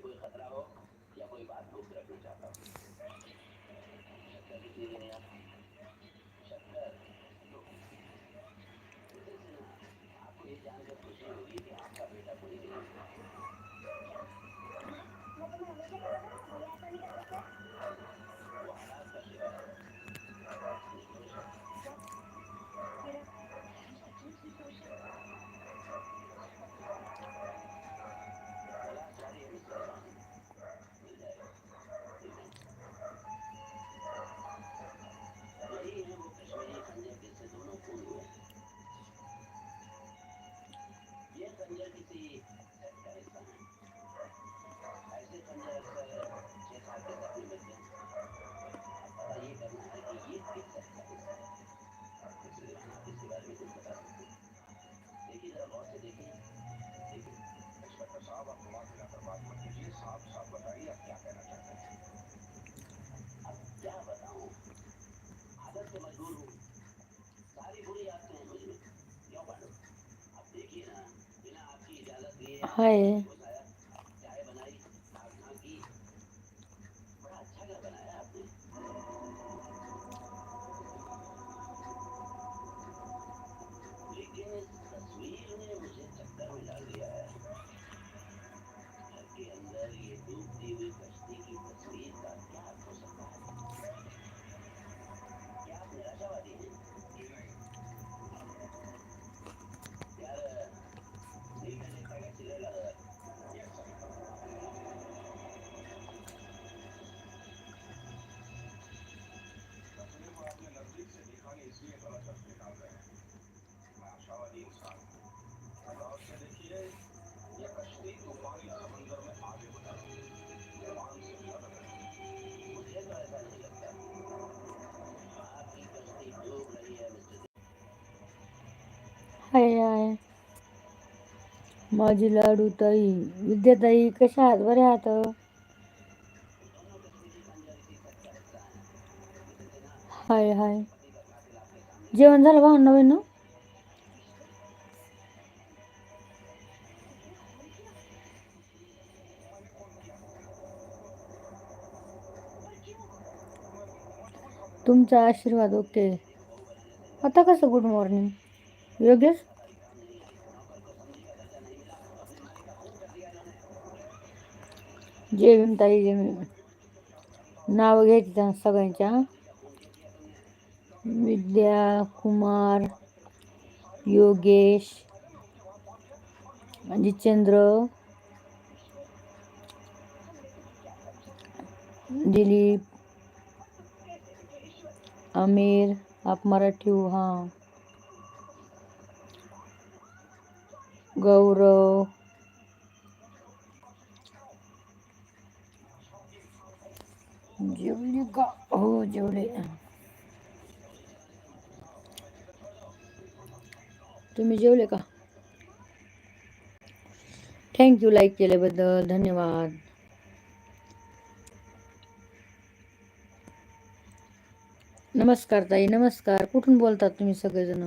से कोई खतरा हो या कोई बात दूसरा पूछा था हाय हाय हाय. माझी लाडू ताई विद्याताई कशा आहात? बरे आहात? हाय हाय. जेवण झालं भाऊ नवीन? तुमचा आशीर्वाद ओके. आता कसं गुड मॉर्निंग? योगेश जय भीम ताई नाव घ्यायची सगळ्यांच्या. विद्या कुमार योगेश जितेंद्र दिलीप आमिर आप मराठी हो, हां. गौरव। जेवली का हो जेवले तुम्ही जेवले का? थँक्यू लाईक केल्याबद्दल धन्यवाद. नमस्कार ताई, नमस्कार. कुठून बोलतात तुम्ही सगळेजण?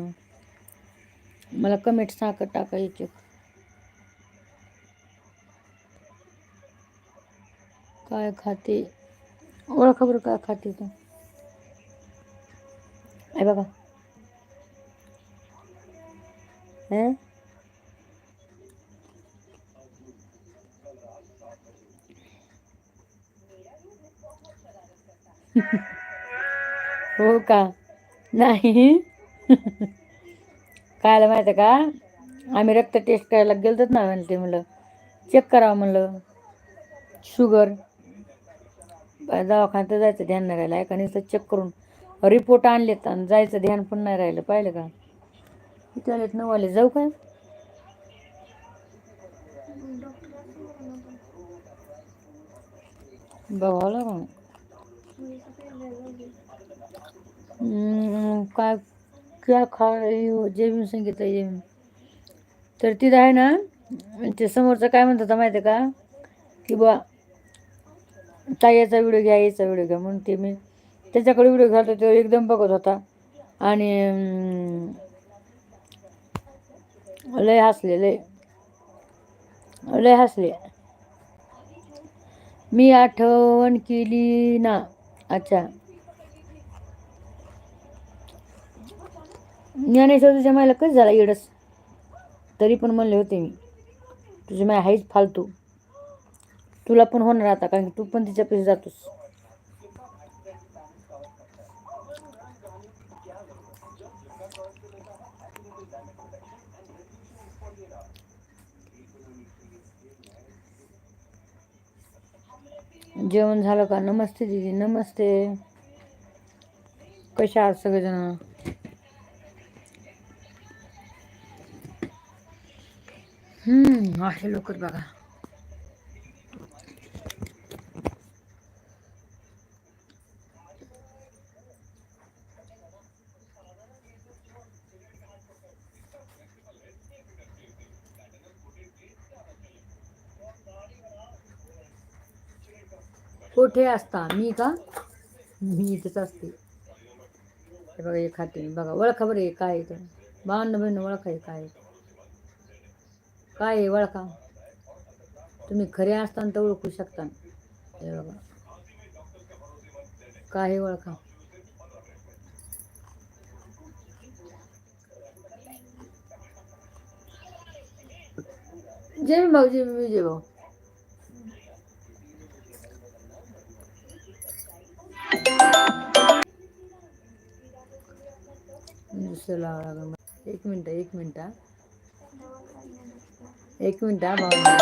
मला कमेंट साखर टाका एक काय खाते? ओळखा बरं काय खाते तू. आहे बघा. हो का? नाही? कायला माहिती आहे का? आम्ही रक्त टेस्ट करायला गेलो ना म्हणते म्हणलं. चेक करावं म्हणलं. शुगर दवाखान्यात जायचं ध्यान नाही राहिलं. एका नुसतं चेक करून रिपोर्ट आणलेत आणि जायचं ध्यान पण नाही राहिलं. पाहिलं का? किती आलेत नऊ आले जाऊ काय बघावं लागून काय क्या खा रही हो? जेवण सांगितलं जेवण तर तिथं आहे ना ते समोरचं काय म्हणत होता माहिती आहे का की बा ताईचा व्हिडिओ घ्या याचा व्हिडिओ घ्या. म्हणून ते मी त्याच्याकडे व्हिडिओ घालतो तो एकदम बघत होता. आणि लय हसले लय. लय हसले. मी आठवण केली ना. अच्छा. ज्ञानेश्वर तुझ्या मायला कसं झाला येडस? तरी पण म्हणले होते मी तुझी माय हाईच फालतू. तुला पण होणार आता कारण की तू पण तिच्या पैसे जातोस. जेवण झालं का? नमस्ते दीदी नमस्ते. कशा आहात सगळेजण? हम्म आहे लवकर बघा. कुठे असता? मी का? मी इथेच असते. हे बघा हे खाते मी बघा ओळखा बरं हे काय तर ते. बहिण ओळखा काय आहे. काय आहे वळखा. तुम्ही खरे असताना तर ओळखू शकता. हे बघा. काय आहे वळखा. जय भीम भाऊ जय मी विजय भाऊ दुसरं एक मिनटं एक मिनटं. లేకుండా బాగుంది